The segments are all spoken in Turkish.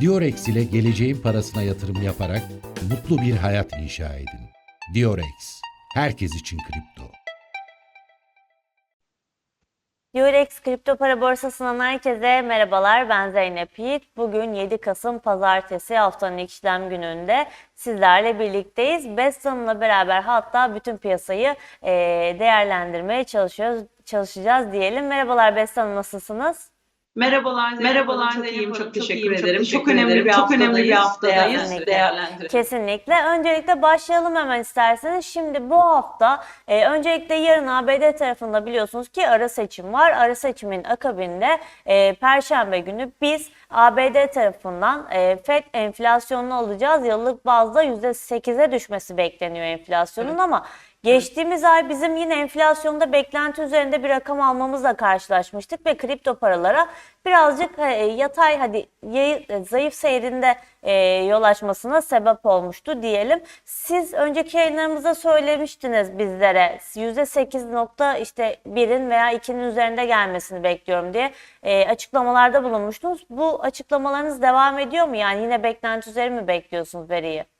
Diorex ile geleceğin parasına yatırım yaparak mutlu bir hayat inşa edin. Diorex, herkes için kripto. Eurex Kripto Para Borsası'ndan herkese merhabalar. Ben Zeynep Yiğit. Bugün 7 Kasım Pazartesi haftanın ilk işlem gününde sizlerle birlikteyiz. Bestam'la beraber hatta bütün piyasayı değerlendirmeye çalışıyoruz, çalışacağız diyelim. Merhabalar Bestam nasılsınız? Merhabalar Zeynep Merhabalar çok iyiyim, çok çok teşekkür iyiyim, çok ederim. teşekkür Çok önemli bir. Çok önemli bir haftadayız. Kesinlikle. Değerlendirelim. Kesinlikle. Öncelikle başlayalım hemen isterseniz. Şimdi bu hafta e, öncelikle yarın ABD tarafında biliyorsunuz ki ara seçim var. Ara seçimin akabinde e, Perşembe günü biz ABD tarafından e, FED enflasyonunu alacağız. Yıllık bazda %8'e düşmesi bekleniyor enflasyonun ama Geçtiğimiz ay bizim yine enflasyonda beklenti üzerinde bir rakam almamızla karşılaşmıştık ve kripto paralara birazcık e, yatay hadi e, zayıf seyrinde e, yol açmasına sebep olmuştu diyelim. Siz önceki yayınlarımızda söylemiştiniz bizlere %8 nokta işte birin veya 2'nin üzerinde gelmesini bekliyorum diye açıklamalarda bulunmuştunuz. Bu açıklamalarınız devam ediyor mu? Yani yine beklenti üzeri mi bekliyorsunuz veriyi?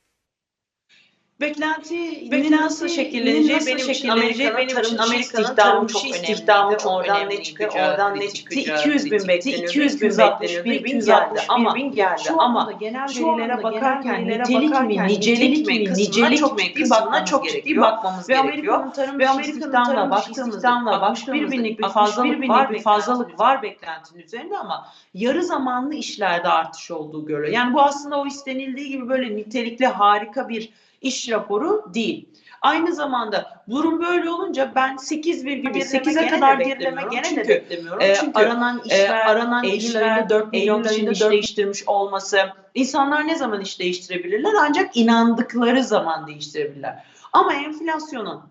Beklenti, Beklenti şekilleneceği nasıl benim için Amerika'nın benim tarım Amerika'nın istihdamı çok işi önemliydi. istihdamı çok Oradan ne önemliydi. çıkıyor, Oradan ne çıkacağı 200 bin kritikti. beklenir. 261 bin geldi ama bin geldi şu ama genel verilere bakarken nitelik mi, nicelik mi, nicelik çok ciddi bakmamız çok ciddi bakmamız gerekiyor. Ve Amerika'nın tarım istihdamla baktığımızda 61 binlik bir 61 fazlalık var, bir bir fazlalık var beklentinin üzerinde ama yarı zamanlı işlerde artış olduğu görülüyor. Yani bu aslında o istenildiği gibi böyle nitelikli harika bir iş raporu değil. Aynı zamanda durum böyle olunca ben 8,8'e 8'e kadar gerileme gene de çünkü beklemiyorum. e, Çünkü aranan e, işler, aranan Eylül işler, ayında 4 milyon kişinin iş 4 değiştirmiş olması. İnsanlar ne zaman iş değiştirebilirler? Ancak inandıkları zaman değiştirebilirler. Ama enflasyonun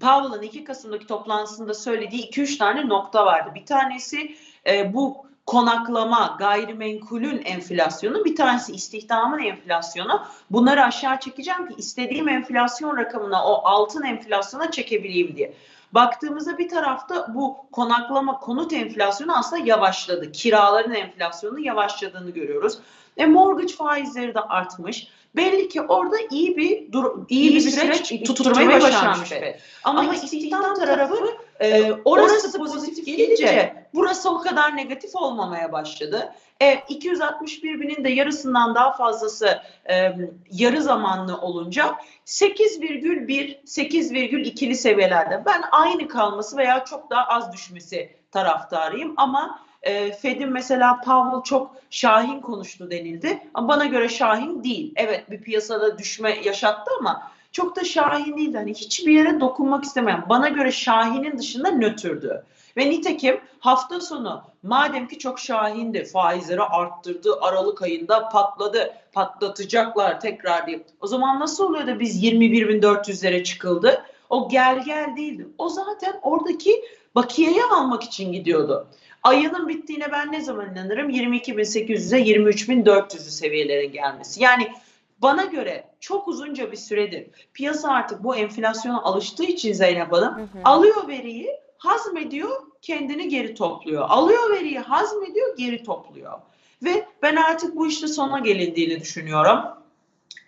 Powell'ın 2 Kasım'daki toplantısında söylediği 2-3 tane nokta vardı. Bir tanesi e, bu konaklama, gayrimenkulün enflasyonu, bir tanesi istihdamın enflasyonu. Bunları aşağı çekeceğim ki istediğim enflasyon rakamına, o altın enflasyona çekebileyim diye. Baktığımızda bir tarafta bu konaklama, konut enflasyonu aslında yavaşladı. Kiraların enflasyonunun yavaşladığını görüyoruz. E, mortgage faizleri de artmış. Belli ki orada iyi bir dur iyi, bir süreç, tutturmayı başarmış. Fed. Ama, Ama istihdam tarafı e, orası pozitif gelince burası o kadar negatif olmamaya başladı. E, 261 binin de yarısından daha fazlası e, yarı zamanlı olunca 8,1 8,2'li seviyelerde ben aynı kalması veya çok daha az düşmesi taraftarıyım ama e, Fed'in mesela Powell çok şahin konuştu denildi ama bana göre şahin değil. Evet bir piyasada düşme yaşattı ama çok da şahin değildi. Hani hiçbir yere dokunmak istemeyen. Bana göre şahinin dışında nötrdü. Ve nitekim hafta sonu madem ki çok şahindi faizleri arttırdı Aralık ayında patladı patlatacaklar tekrar diye. O zaman nasıl oluyor da biz 21.400'lere çıkıldı? O gel gel değildi. O zaten oradaki bakiyeyi almak için gidiyordu. Ayının bittiğine ben ne zaman inanırım? 22.800'e 23.400'ü seviyelerin gelmesi. Yani bana göre çok uzunca bir süredir piyasa artık bu enflasyona alıştığı için Zeynep Hanım Hı hı. alıyor veriyi, hazmediyor, kendini geri topluyor. Alıyor veriyi, hazmediyor, geri topluyor. Ve ben artık bu işte sona gelindiğini düşünüyorum.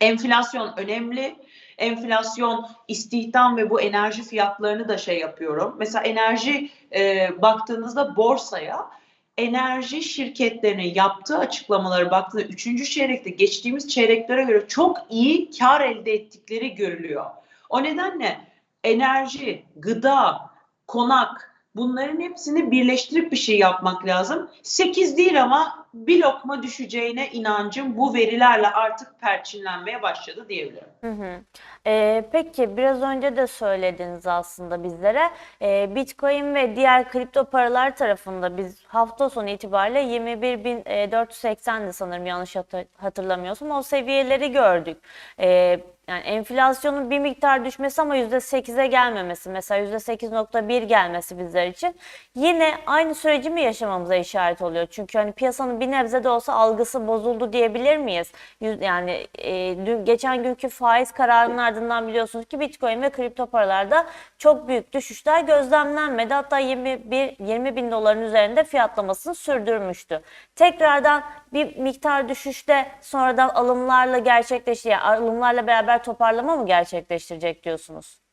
Enflasyon önemli. Enflasyon, istihdam ve bu enerji fiyatlarını da şey yapıyorum. Mesela enerji e, baktığınızda borsaya enerji şirketlerinin yaptığı açıklamaları baktığında 3. çeyrekte geçtiğimiz çeyreklere göre çok iyi kar elde ettikleri görülüyor. O nedenle enerji, gıda, konak bunların hepsini birleştirip bir şey yapmak lazım. 8 değil ama bir lokma düşeceğine inancım bu verilerle artık perçinlenmeye başladı diyebilirim. Hı hı. Ee, peki biraz önce de söylediniz aslında bizlere. Ee, Bitcoin ve diğer kripto paralar tarafında biz hafta sonu itibariyle 21.480'di sanırım yanlış hatır- hatırlamıyorsam. O seviyeleri gördük. Ee, Yani enflasyonun bir miktar düşmesi ama %8'e gelmemesi, mesela %8.1 gelmesi bizler için yine aynı süreci mi yaşamamıza işaret oluyor? Çünkü hani piyasanın bir nebze de olsa algısı bozuldu diyebilir miyiz? Yani e, dün geçen günkü faiz kararının ardından biliyorsunuz ki Bitcoin ve kripto paralarda çok büyük düşüşler gözlemlenmedi. Hatta 21 20 bin doların üzerinde fiyatlamasını sürdürmüştü. Tekrardan bir miktar düşüşte sonradan alımlarla gerçekleşti. Yani alımlarla beraber toparlama mı gerçekleştirecek diyorsunuz?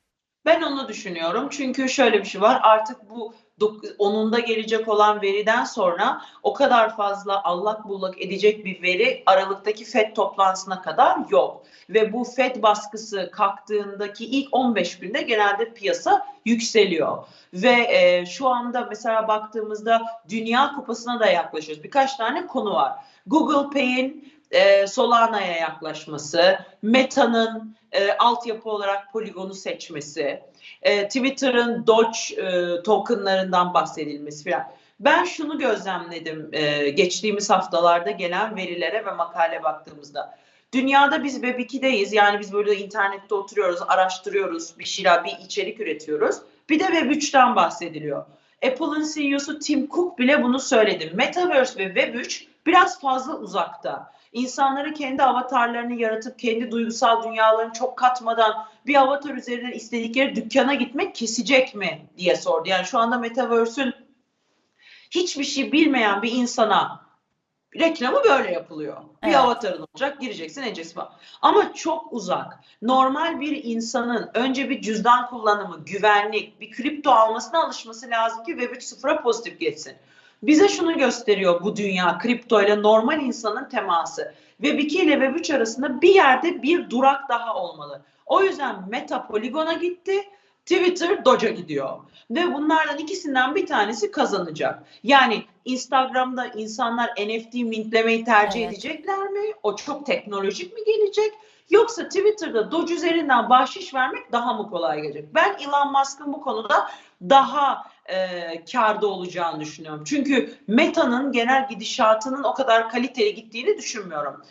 Ben onu düşünüyorum. Çünkü şöyle bir şey var. Artık bu onunda gelecek olan veriden sonra o kadar fazla allak bullak edecek bir veri Aralık'taki FED toplantısına kadar yok. Ve bu FED baskısı kalktığındaki ilk 15 günde genelde piyasa yükseliyor. Ve e, şu anda mesela baktığımızda Dünya Kupası'na da yaklaşıyoruz. Birkaç tane konu var. Google Pay'in e, Solana'ya yaklaşması, Meta'nın e, altyapı olarak Polygon'u seçmesi, e, Twitter'ın Doge e, tokenlarından bahsedilmesi falan. Ben şunu gözlemledim e, geçtiğimiz haftalarda gelen verilere ve makale baktığımızda. Dünyada biz Web 2'deyiz. Yani biz böyle internette oturuyoruz, araştırıyoruz, bir şeyler, bir içerik üretiyoruz. Bir de Web 3'ten bahsediliyor. Apple'ın CEO'su Tim Cook bile bunu söyledi. Metaverse ve Web 3 biraz fazla uzakta. İnsanları kendi avatarlarını yaratıp kendi duygusal dünyalarını çok katmadan bir avatar üzerinden istedikleri dükkana gitmek kesecek mi diye sordu. Yani şu anda Metaverse'ün hiçbir şey bilmeyen bir insana reklamı böyle yapılıyor. Bir Evet. avatarın olacak, gireceksin, edeceksin falan. Ama çok uzak. Normal bir insanın önce bir cüzdan kullanımı, güvenlik, bir kripto almasına alışması lazım ki Web 3.0'a pozitif geçsin. Bize şunu gösteriyor bu dünya, kripto ile normal insanın teması. Web 2 ile Web 3 arasında bir yerde bir durak daha olmalı. O yüzden Meta Polygon'a gitti, Twitter Doge'a gidiyor. Ve bunlardan ikisinden bir tanesi kazanacak. Yani Instagram'da insanlar NFT mintlemeyi tercih Evet. edecekler mi? O çok teknolojik mi gelecek? Yoksa Twitter'da Doge üzerinden bahşiş vermek daha mı kolay gelecek? Ben Elon Musk'ın bu konuda daha e, karda olacağını düşünüyorum. Çünkü Meta'nın genel gidişatının o kadar kaliteli gittiğini düşünmüyorum.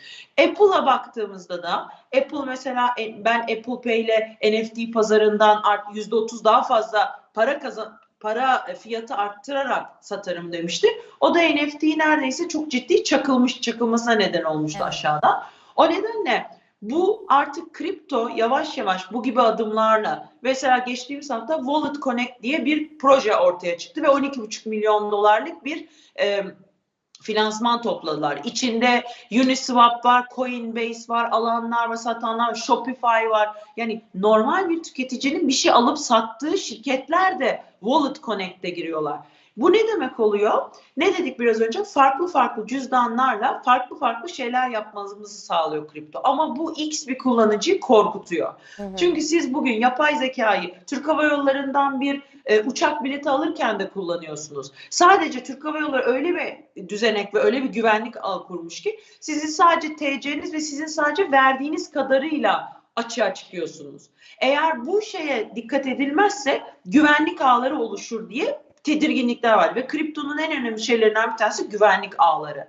Apple'a baktığımızda da Apple mesela e, ben Apple Pay ile NFT pazarından art %30 daha fazla para kazan para fiyatı arttırarak satarım demişti. O da NFT'yi neredeyse çok ciddi çakılmış çakılmasına neden olmuştu Evet. aşağıda. O nedenle bu artık kripto yavaş yavaş bu gibi adımlarla mesela geçtiğimiz hafta Wallet Connect diye bir proje ortaya çıktı ve 12,5 milyon dolarlık bir e, finansman topladılar. İçinde Uniswap var, Coinbase var, alanlar var, satanlar Shopify var. Yani normal bir tüketicinin bir şey alıp sattığı şirketler de Wallet Connect'e giriyorlar. Bu ne demek oluyor? Ne dedik biraz önce? Farklı farklı cüzdanlarla farklı farklı şeyler yapmamızı sağlıyor kripto. Ama bu X bir kullanıcıyı korkutuyor. Hı hı. Çünkü siz bugün yapay zekayı Türk Hava Yolları'ndan bir e, uçak bileti alırken de kullanıyorsunuz. Sadece Türk Hava Yolları öyle bir düzenek ve öyle bir güvenlik ağ kurmuş ki sizin sadece TC'niz ve sizin sadece verdiğiniz kadarıyla açığa çıkıyorsunuz. Eğer bu şeye dikkat edilmezse güvenlik ağları oluşur diye tedirginlikler var ve kriptonun en önemli şeylerinden bir tanesi güvenlik ağları.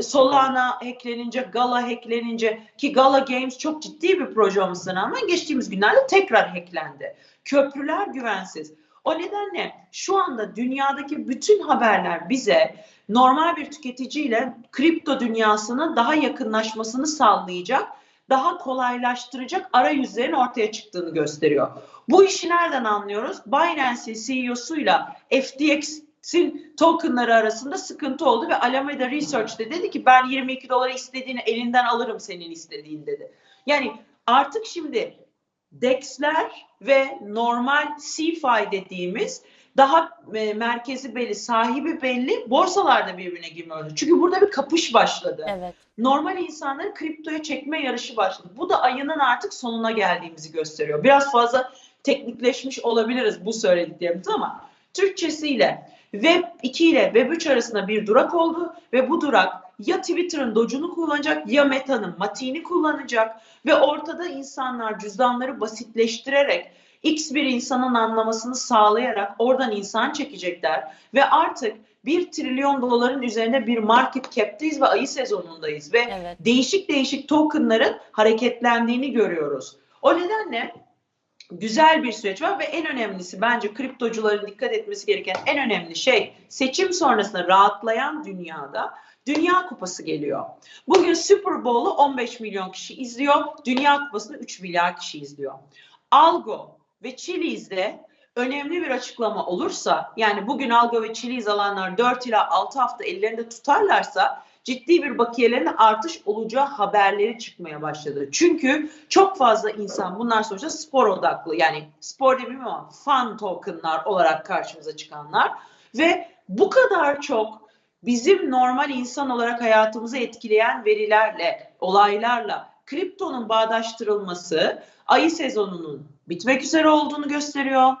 Solana hacklenince, Gala hacklenince ki Gala Games çok ciddi bir proje olmasına rağmen geçtiğimiz günlerde tekrar hacklendi. Köprüler güvensiz. O nedenle şu anda dünyadaki bütün haberler bize normal bir tüketiciyle kripto dünyasının daha yakınlaşmasını sağlayacak, daha kolaylaştıracak arayüzlerin ortaya çıktığını gösteriyor. Bu işi nereden anlıyoruz? Binance'in CEO'suyla FTX'in tokenları arasında sıkıntı oldu ve Alameda Research de dedi ki ben 22 dolara istediğini elinden alırım senin istediğin dedi. Yani artık şimdi DEX'ler ve normal CFI dediğimiz daha e, merkezi belli, sahibi belli borsalarda birbirine girmiyor. Çünkü burada bir kapış başladı. Evet. Normal insanları kriptoya çekme yarışı başladı. Bu da ayının artık sonuna geldiğimizi gösteriyor. Biraz fazla teknikleşmiş olabiliriz bu söylediklerimiz ama Türkçesiyle Web 2 ile Web 3 arasında bir durak oldu ve bu durak ya Twitter'ın Doge'unu kullanacak ya Meta'nın Mati'ni kullanacak ve ortada insanlar cüzdanları basitleştirerek X bir insanın anlamasını sağlayarak oradan insan çekecekler ve artık 1 trilyon doların üzerinde bir market cap'teyiz ve ayı sezonundayız ve Evet. değişik değişik tokenların hareketlendiğini görüyoruz. O nedenle güzel bir süreç var ve en önemlisi bence kriptocuların dikkat etmesi gereken en önemli şey seçim sonrasında rahatlayan dünyada Dünya Kupası geliyor. Bugün Super Bowl'u 15 milyon kişi izliyor. Dünya Kupası'nı 3 milyar kişi izliyor. Algo ve Chili's'de önemli bir açıklama olursa yani bugün Algo ve Chili's alanlar 4 ila 6 hafta ellerinde tutarlarsa ciddi bir bakiyelerine artış olacağı haberleri çıkmaya başladı. Çünkü çok fazla insan bunlar sonuçta spor odaklı yani spor demeyeyim ama fan tokenlar olarak karşımıza çıkanlar ve bu kadar çok bizim normal insan olarak hayatımızı etkileyen verilerle, olaylarla kriptonun bağdaştırılması ayı sezonunun bitmek üzere olduğunu gösteriyor.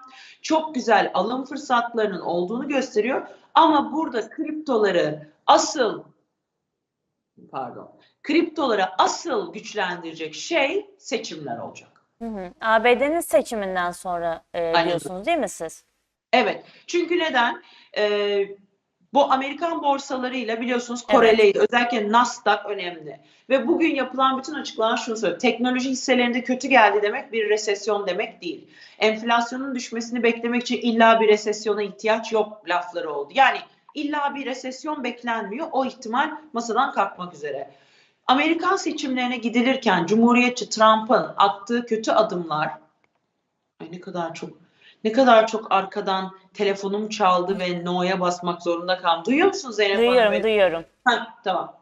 Çok güzel alım fırsatlarının olduğunu gösteriyor. Ama burada kriptoları asıl pardon, kriptoları asıl güçlendirecek şey seçimler olacak. Hı hı. ABD'nin seçiminden sonra e, Aynen. diyorsunuz değil mi siz? Evet. Çünkü neden? Ee, bu Amerikan borsalarıyla biliyorsunuz koreleydi. Özellikle Nasdaq önemli. Ve bugün yapılan bütün açıklamalar şunu söylüyor. Teknoloji hisselerinde kötü geldi demek bir resesyon demek değil. Enflasyonun düşmesini beklemek için illa bir resesyona ihtiyaç yok lafları oldu. Yani illa bir resesyon beklenmiyor. O ihtimal masadan kalkmak üzere. Amerikan seçimlerine gidilirken Cumhuriyetçi Trump'ın attığı kötü adımlar ay ne kadar çok ne kadar çok arkadan telefonum çaldı ve no'ya basmak zorunda kaldım. Duyuyor musunuz Zeynep Hanım? Duyuyorum, duyuyorum. Ha, tamam.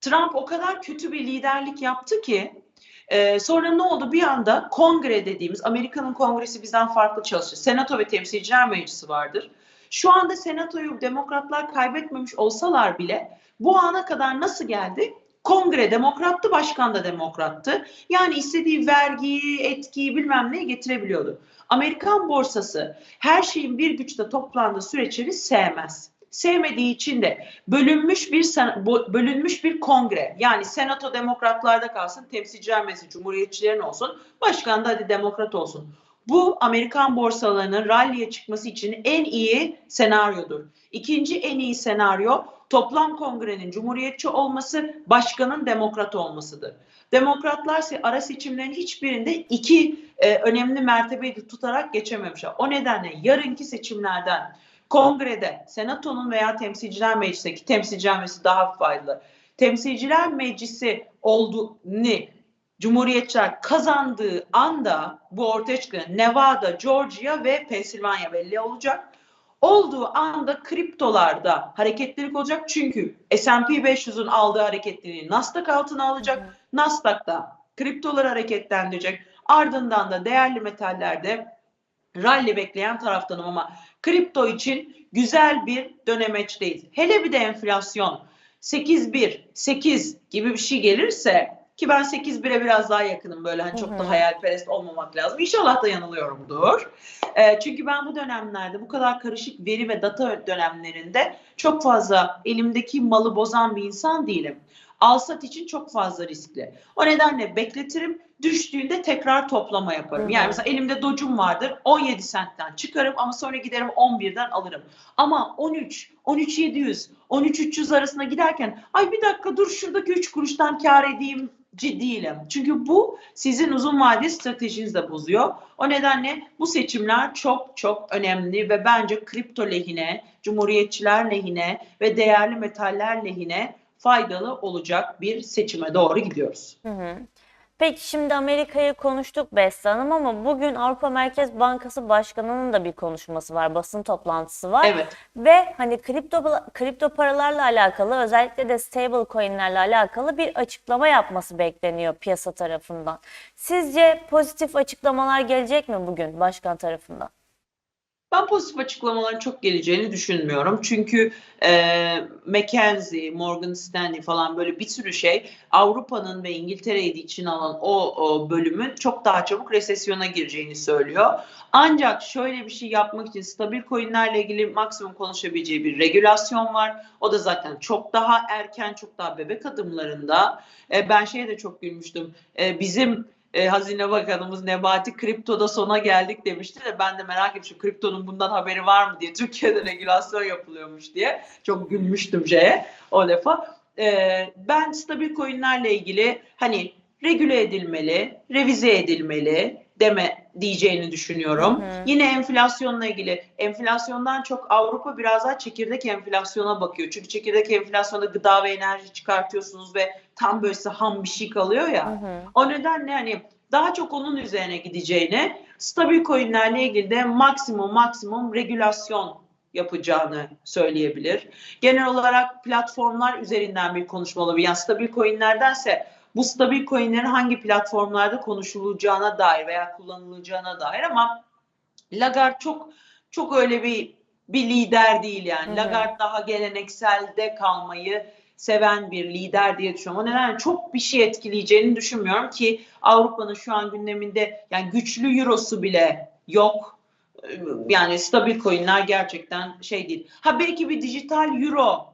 Trump o kadar kötü bir liderlik yaptı ki e, sonra ne oldu? Bir anda kongre dediğimiz Amerika'nın kongresi bizden farklı çalışır. Senato ve Temsilciler Meclisi vardır. Şu anda senatoyu demokratlar kaybetmemiş olsalar bile bu ana kadar nasıl geldi? Kongre demokrattı, başkan da demokrattı. Yani istediği vergiyi, etkiyi bilmem neyi getirebiliyordu. Amerikan borsası her şeyin bir güçte toplandığı süreçleri sevmez. Sevmediği için de bölünmüş bir bölünmüş bir kongre yani senato demokratlarda kalsın temsilciler meclisi cumhuriyetçilerin olsun başkan da hadi demokrat olsun. Bu Amerikan borsalarının ralliye çıkması için en iyi senaryodur. İkinci en iyi senaryo toplam kongrenin cumhuriyetçi olması, başkanın demokrat olmasıdır. Demokratlar ara seçimlerin hiçbirinde iki e, önemli mertebeyi tutarak geçememişler. O nedenle yarınki seçimlerden kongrede, senatonun veya temsilciler meclisindeki temsilciler meclisi daha faydalı. Temsilciler meclisi olduğunu Cumhuriyetçiler kazandığı anda bu ortaya çıkan Nevada, Georgia ve Pensilvanya belli olacak. Olduğu anda kriptolarda hareketlilik olacak. Çünkü S&P 500'ün aldığı hareketliliği Nasdaq altına alacak. Nasdaq'ta kriptoları hareketlendirecek. Ardından da değerli metallerde rally bekleyen taraftanım ama kripto için güzel bir dönemeçteyiz. Hele bir de enflasyon 8.1, 8 gibi bir şey gelirse ki ben 8.1'e biraz daha yakınım böyle hani çok Hı hı. da hayalperest olmamak lazım. İnşallah da yanılıyorumdur. Ee, çünkü ben bu dönemlerde bu kadar karışık veri ve data dönemlerinde çok fazla elimdeki malı bozan bir insan değilim. Alsat için çok fazla riskli. O nedenle bekletirim. Düştüğünde tekrar toplama yaparım. Yani mesela elimde docum vardır. 17 sentten çıkarım ama sonra giderim 11'den alırım. Ama 13, 13 700, 13 300 arasında giderken ay bir dakika dur şuradaki 3 kuruştan kar edeyim değilim. Çünkü bu sizin uzun vadeli stratejinizi de bozuyor. O nedenle bu seçimler çok çok önemli ve bence kripto lehine, cumhuriyetçiler lehine ve değerli metaller lehine faydalı olacak bir seçime doğru gidiyoruz. Hı hı. Peki şimdi Amerika'yı konuştuk Beste Hanım ama bugün Avrupa Merkez Bankası Başkanı'nın da bir konuşması var, basın toplantısı var. Evet. Ve hani kripto kripto paralarla alakalı özellikle de stable coinlerle alakalı bir açıklama yapması bekleniyor piyasa tarafından. Sizce pozitif açıklamalar gelecek mi bugün başkan tarafından? Ben pozitif açıklamaların çok geleceğini düşünmüyorum. Çünkü e, McKinsey, Morgan Stanley falan böyle bir sürü şey Avrupa'nın ve İngiltere'yi de içine alan o, o bölümün çok daha çabuk resesyona gireceğini söylüyor. Ancak şöyle bir şey yapmak için stabil coinlerle ilgili maksimum konuşabileceği bir regülasyon var. O da zaten çok daha erken, çok daha bebek adımlarında. E, ben şeye de çok gülmüştüm. E, bizim e, Hazine Bakanımız Nebati kriptoda sona geldik demişti de ben de merak etmiştim kriptonun bundan haberi var mı diye Türkiye'de regülasyon yapılıyormuş diye çok gülmüştüm şeye o defa. E, ben stabil coinlerle ilgili hani regüle edilmeli, revize edilmeli deme diyeceğini düşünüyorum. Hı hı. Yine enflasyonla ilgili enflasyondan çok Avrupa biraz daha çekirdek enflasyona bakıyor. Çünkü çekirdek enflasyonda gıda ve enerji çıkartıyorsunuz ve tam böyle ham bir şey kalıyor ya. Hı hı. O nedenle hani daha çok onun üzerine gideceğini, stabil coinlerle ilgili de maksimum maksimum regülasyon yapacağını söyleyebilir. Genel olarak platformlar üzerinden bir konuşma olabilir. Yani stabil coinlerdense bu stabil coinlerin hangi platformlarda konuşulacağına dair veya kullanılacağına dair ama Lagarde çok çok öyle bir bir lider değil yani. Hı hı. Lagarde daha gelenekselde kalmayı seven bir lider diye düşünüyorum. O nedenle çok bir şey etkileyeceğini düşünmüyorum ki Avrupa'nın şu an gündeminde yani güçlü eurosu bile yok. Yani stabil coinler gerçekten şey değil. Ha belki bir dijital euro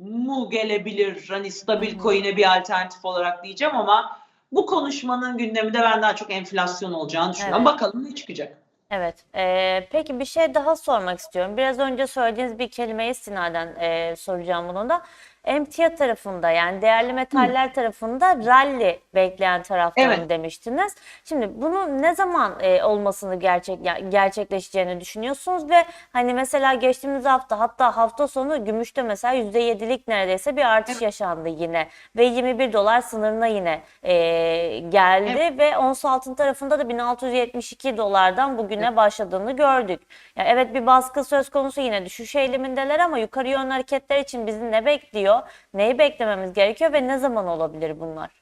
mu gelebilir hani stabil coin'e bir alternatif olarak diyeceğim ama bu konuşmanın gündeminde ben daha çok enflasyon olacağını düşünüyorum. Evet. Bakalım ne çıkacak. Evet. Ee, peki bir şey daha sormak istiyorum. Biraz önce söylediğiniz bir kelimeye istinaden e, soracağım bunu da. Emtia tarafında yani değerli metaller tarafında rally bekleyen taraftarım Evet. demiştiniz. Şimdi bunun ne zaman e, olmasını gerçek gerçekleşeceğini düşünüyorsunuz ve hani mesela geçtiğimiz hafta hatta hafta sonu gümüşte mesela %7'lik neredeyse bir artış Evet. yaşandı yine ve 21 dolar sınırına yine e, geldi ve ons altın tarafında da 1672 dolardan bugüne başladığını gördük. Yani evet bir baskı söz konusu yine düşüş eğilimindeler ama yukarı yönlü hareketler için bizi ne bekliyor? Neyi beklememiz gerekiyor ve ne zaman olabilir bunlar?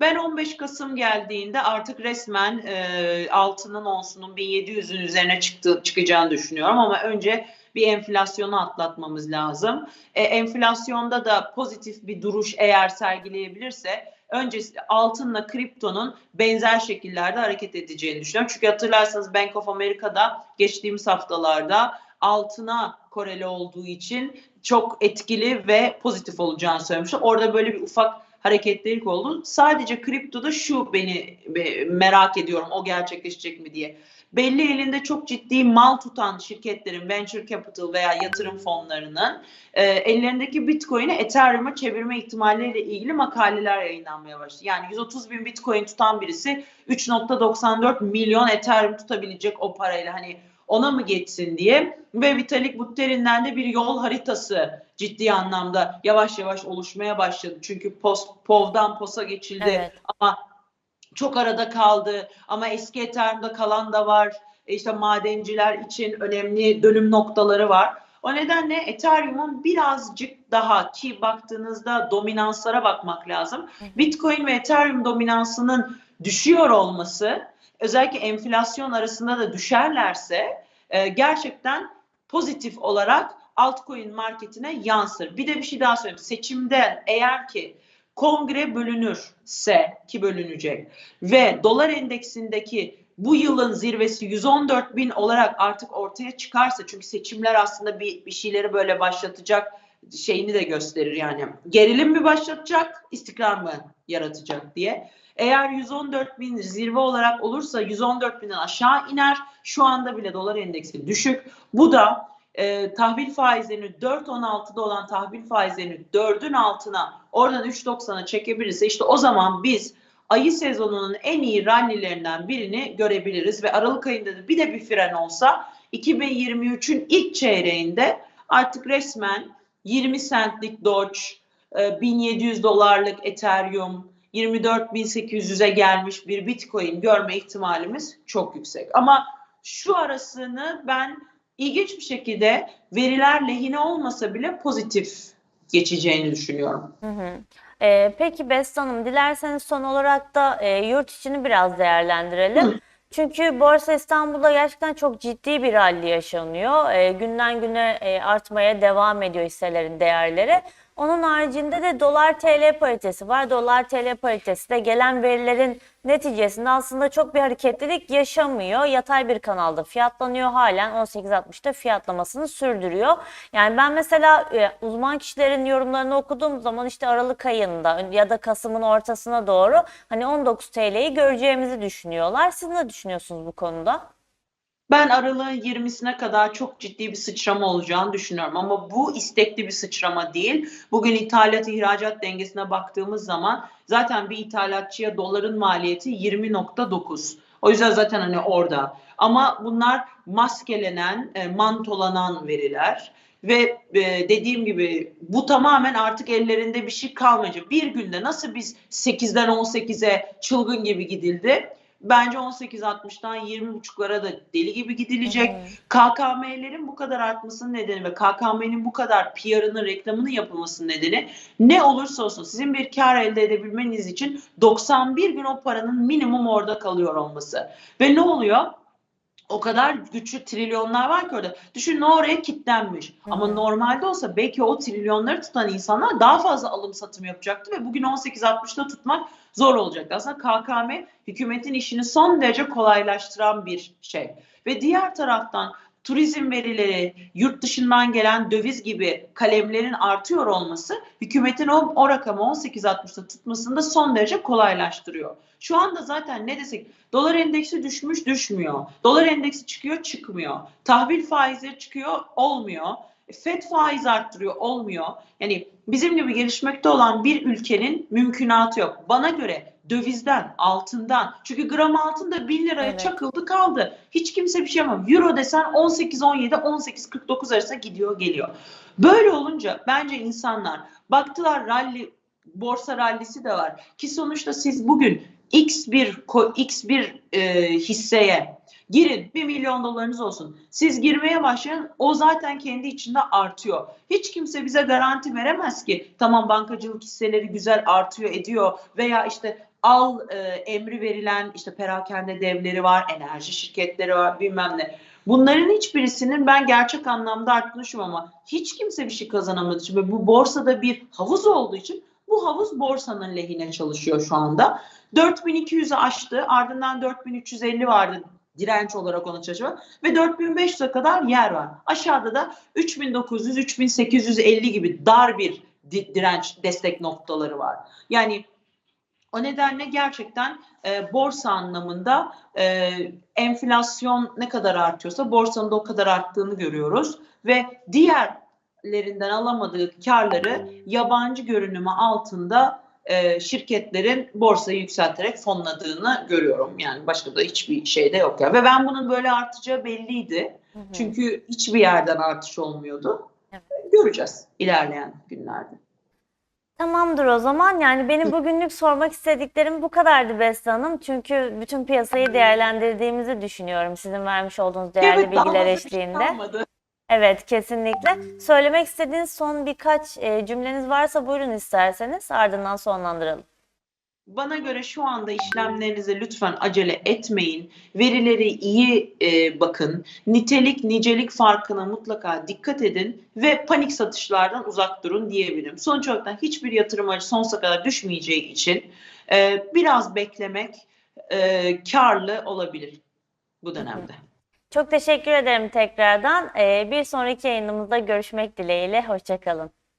Ben 15 Kasım geldiğinde artık resmen e, altının onsunun 1700'ün üzerine çıktı, çıkacağını düşünüyorum ama önce bir enflasyonu atlatmamız lazım. E, enflasyonda da pozitif bir duruş eğer sergileyebilirse önce altınla kriptonun benzer şekillerde hareket edeceğini düşünüyorum. Çünkü hatırlarsanız Bank of America'da geçtiğimiz haftalarda altına koreli olduğu için çok etkili ve pozitif olacağını söylemişti. Orada böyle bir ufak hareketlilik oldu. Sadece kriptoda şu beni be- merak ediyorum o gerçekleşecek mi diye. Belli elinde çok ciddi mal tutan şirketlerin venture capital veya yatırım fonlarının e, ellerindeki bitcoin'i Ethereum'a çevirme ihtimalleriyle ilgili makaleler yayınlanmaya başladı. Yani 130 bin bitcoin tutan birisi 3.94 milyon Ethereum tutabilecek o parayla hani ona mı geçsin diye ve Vitalik Buterin'den de bir yol haritası ciddi anlamda yavaş yavaş oluşmaya başladı. Çünkü post, POV'dan POS'a geçildi Evet. ama çok arada kaldı ama eski Ethereum'da kalan da var. E İşte madenciler için önemli dönüm noktaları var. O nedenle Ethereum'un birazcık daha ki baktığınızda dominanslara bakmak lazım. Bitcoin ve Ethereum dominansının düşüyor olması özellikle enflasyon arasında da düşerlerse e, gerçekten pozitif olarak altcoin marketine yansır. Bir de bir şey daha söyleyeyim. Seçimde eğer ki kongre bölünürse ki bölünecek ve dolar endeksindeki bu yılın zirvesi 114 bin olarak artık ortaya çıkarsa çünkü seçimler aslında bir, bir şeyleri böyle başlatacak şeyini de gösterir yani. Gerilim mi başlatacak, istikrar mı yaratacak diye. Eğer 114 bin zirve olarak olursa 114 binden aşağı iner. Şu anda bile dolar endeksi düşük. Bu da e, tahvil faizlerini 4.16'da olan tahvil faizlerini 4'ün altına oradan 3.90'a çekebilirse işte o zaman biz ayı sezonunun en iyi rallilerinden birini görebiliriz ve Aralık ayında da bir de bir fren olsa 2023'ün ilk çeyreğinde artık resmen 20 centlik Doge, e, 1700 dolarlık Ethereum, 24.800'e gelmiş bir Bitcoin görme ihtimalimiz çok yüksek. Ama şu arasını ben ilginç bir şekilde veriler lehine olmasa bile pozitif geçeceğini düşünüyorum. Hı hı. Ee, peki Beste Hanım, dilerseniz son olarak da e, yurt içini biraz değerlendirelim. Çünkü Borsa İstanbul'da gerçekten çok ciddi bir rally yaşanıyor. E, günden güne e, artmaya devam ediyor hisselerin değerleri. Onun haricinde de dolar TL paritesi var. Dolar TL paritesi de gelen verilerin neticesinde aslında çok bir hareketlilik yaşamıyor. Yatay bir kanalda fiyatlanıyor. Halen 18.60'da fiyatlamasını sürdürüyor. Yani ben mesela e, uzman kişilerin yorumlarını okuduğum zaman işte Aralık ayında ya da Kasım'ın ortasına doğru hani 19 TL'yi göreceğimizi düşünüyorlar. Siz ne düşünüyorsunuz bu konuda? Ben aralığın 20'sine kadar çok ciddi bir sıçrama olacağını düşünüyorum. Ama bu istekli bir sıçrama değil. Bugün ithalat ihracat dengesine baktığımız zaman zaten bir ithalatçıya doların maliyeti 20.9. O yüzden zaten hani orada. Ama bunlar maskelenen, e, mantolanan veriler. Ve e, dediğim gibi bu tamamen artık ellerinde bir şey kalmayacak. Bir günde nasıl biz 8'den 18'e çılgın gibi gidildi. Bence 18.60'dan 20.5'lara da deli gibi gidilecek. KKM'lerin bu kadar artmasının nedeni ve KKM'nin bu kadar PR'ını, reklamının yapılmasının nedeni ne olursa olsun sizin bir kar elde edebilmeniz için 91 gün o paranın minimum orada kalıyor olması. Ve ne oluyor? O kadar güçlü trilyonlar var ki orada. Düşün oraya kilitlenmiş. Ama hı. normalde olsa belki o trilyonları tutan insanlar daha fazla alım satım yapacaktı ve bugün 18.60'da tutmak zor olacaktı. Aslında KKM hükümetin işini son derece kolaylaştıran bir şey. Ve diğer taraftan turizm verileri, yurt dışından gelen döviz gibi kalemlerin artıyor olması hükümetin o, o rakamı 18.60'da tutmasını da son derece kolaylaştırıyor. Şu anda zaten ne desek dolar endeksi düşmüş düşmüyor. Dolar endeksi çıkıyor çıkmıyor. Tahvil faizleri çıkıyor olmuyor. FED faiz arttırıyor olmuyor. Yani bizim gibi gelişmekte olan bir ülkenin mümkünatı yok. Bana göre dövizden, altından. Çünkü gram altın da 1000 liraya Evet. çakıldı kaldı. Hiç kimse bir şey yapamıyor. Euro desen 18-17, 18-49 arasında gidiyor geliyor. Böyle olunca bence insanlar baktılar rally, borsa rallisi de var. Ki sonuçta siz bugün X bir X bir e, hisseye girin 1 milyon dolarınız olsun. Siz girmeye başlayın o zaten kendi içinde artıyor. Hiç kimse bize garanti veremez ki tamam bankacılık hisseleri güzel artıyor ediyor veya işte al e, emri verilen işte perakende devleri var, enerji şirketleri var bilmem ne. Bunların hiçbirisinin ben gerçek anlamda arttığını düşünmüyorum ama hiç kimse bir şey kazanamadığı için ve bu borsada bir havuz olduğu için bu havuz borsanın lehine çalışıyor şu anda. 4200'ü aştı ardından 4350 vardı direnç olarak onu çalışıyor ve 4500'e kadar yer var. Aşağıda da 3900 3850 gibi dar bir di- direnç destek noktaları var. Yani o nedenle gerçekten e, borsa anlamında e, enflasyon ne kadar artıyorsa borsanın da o kadar arttığını görüyoruz ve diğerlerinden alamadığı karları yabancı görünümü altında e, şirketlerin borsayı yükselterek fonladığını görüyorum. Yani başka da hiçbir şey de yok ya. Ve ben bunun böyle artacağı belliydi. Hı hı. Çünkü hiçbir yerden artış olmuyordu. Evet. Göreceğiz ilerleyen günlerde. Tamamdır o zaman. Yani benim bugünlük sormak istediklerim bu kadardı Beste Hanım. Çünkü bütün piyasayı değerlendirdiğimizi düşünüyorum sizin vermiş olduğunuz değerli Evet, bilgiler şey eşliğinde. kalmadı. Evet, kesinlikle. Söylemek istediğiniz son birkaç e, cümleniz varsa buyurun isterseniz ardından sonlandıralım. Bana göre şu anda işlemlerinize lütfen acele etmeyin. Verileri iyi e, bakın. Nitelik nicelik farkına mutlaka dikkat edin ve panik satışlardan uzak durun diyebilirim. Sonuç olarak hiçbir yatırım aracı sonsuza kadar düşmeyeceği için e, biraz beklemek e, karlı olabilir bu dönemde. Çok teşekkür ederim tekrardan. E, bir sonraki yayınımızda görüşmek dileğiyle. Hoşçakalın.